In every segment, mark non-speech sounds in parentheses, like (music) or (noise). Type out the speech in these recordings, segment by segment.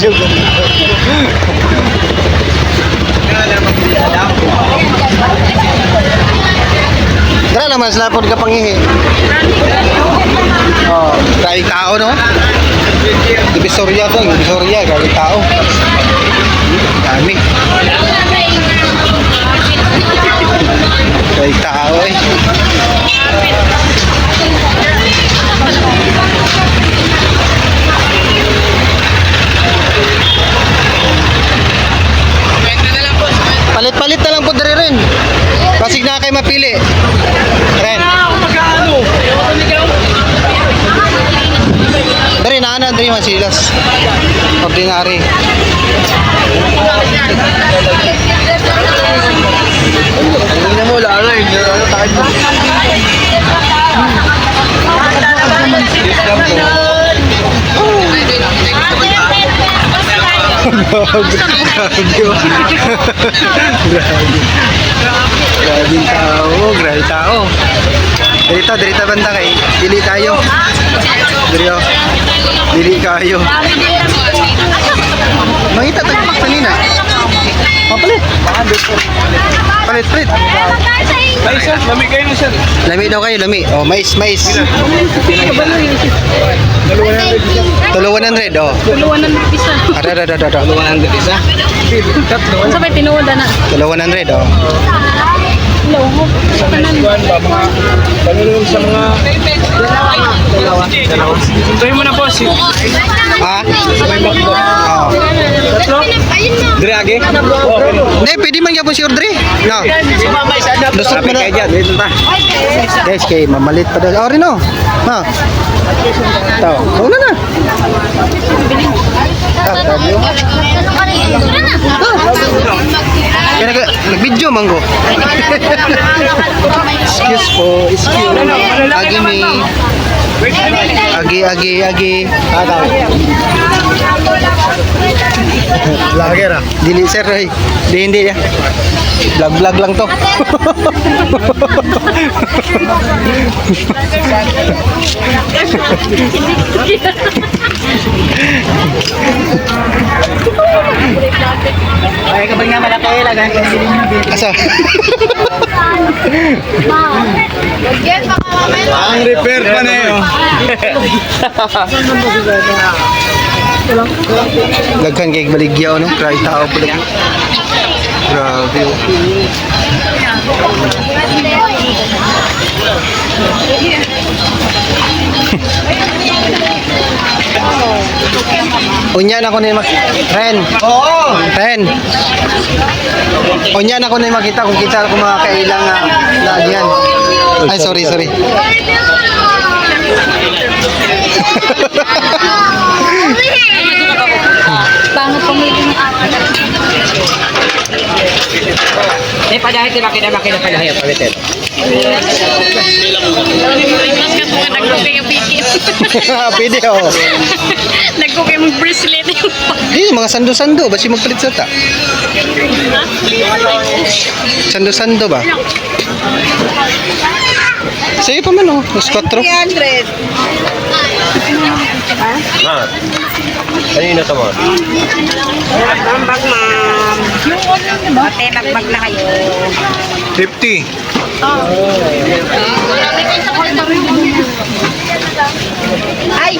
Jugong. Dara naman sila pod ka pangihi. Oh, kay tao no. Divisoria to, divisoria kay tao. Dami. Kay tao eh. Rin. Basig na kayo mapili. Ren. Dari na ana dari masilas. Ordinary. Hindi mo, lalo eh. Ano tayo mo? Grabe tao, grabe tao. Dito, dito banda kay. Dili tayo. Dili oh. Dili kayo. Mangita tayo kanina. Papalit. Palit, palit. Ay, sir, lamig kayo na, sir. Lami daw kayo, lami. Oh, mais, mais. Ng red, oh. Tuluan ng isa. Ada, ada, ada, ada. Lumayan din isa. Tatlo. Sa may tinuod na. Ng red, oh. Loho. Sa kanan. Ba, mga panulong sa mga... Dalawa. Dalawa. Tuloy mo na, boss. Ha? Oh. Tatlo? Dire, age? Hindi, pwede man yapon si Audrey. No. Lusot mo na. Guys, kay mamalit pa daw. Oh, Rino. Ha? Ito. Una na. Ah. Kaya nag nag-video manggo. excuse po, excuse. Agi me. Agi, agi, agi. Ataw. Vlogger ah. Dili sir, ay. Di hindi ya. Vlog vlog lang to. Ay, kapag nga malaki, lagay. Asa? (laughs) Ang repair pa na yun. Daghan kay baligyaw no, kay tao pala. Grabe. oh. Unya na ko ni mak Ren. Oo. Ren. Unya na ko ni makita kung kita ko mga kailang nga lagyan. Ay sorry, sorry. Bangot pumili ng akin. Eh, na makina padahit palitin. Pwede oh. (laughs) Nag-cooking ang bracelet. Di mga sando-sando basi magpalit sa ta. Sando-sando ba? Sige pa man oh, mas 4. Ma, kanina to, ma? Bambag, ma'am. Ate, bagbag na kayo. 50. Ay!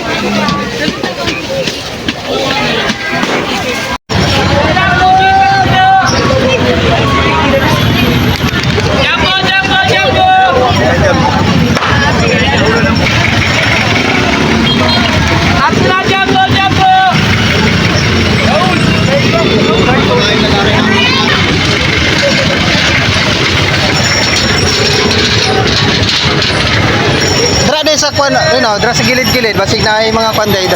Din sa kwan, you know, dra sa gilid-gilid basig na ay mga kwan day.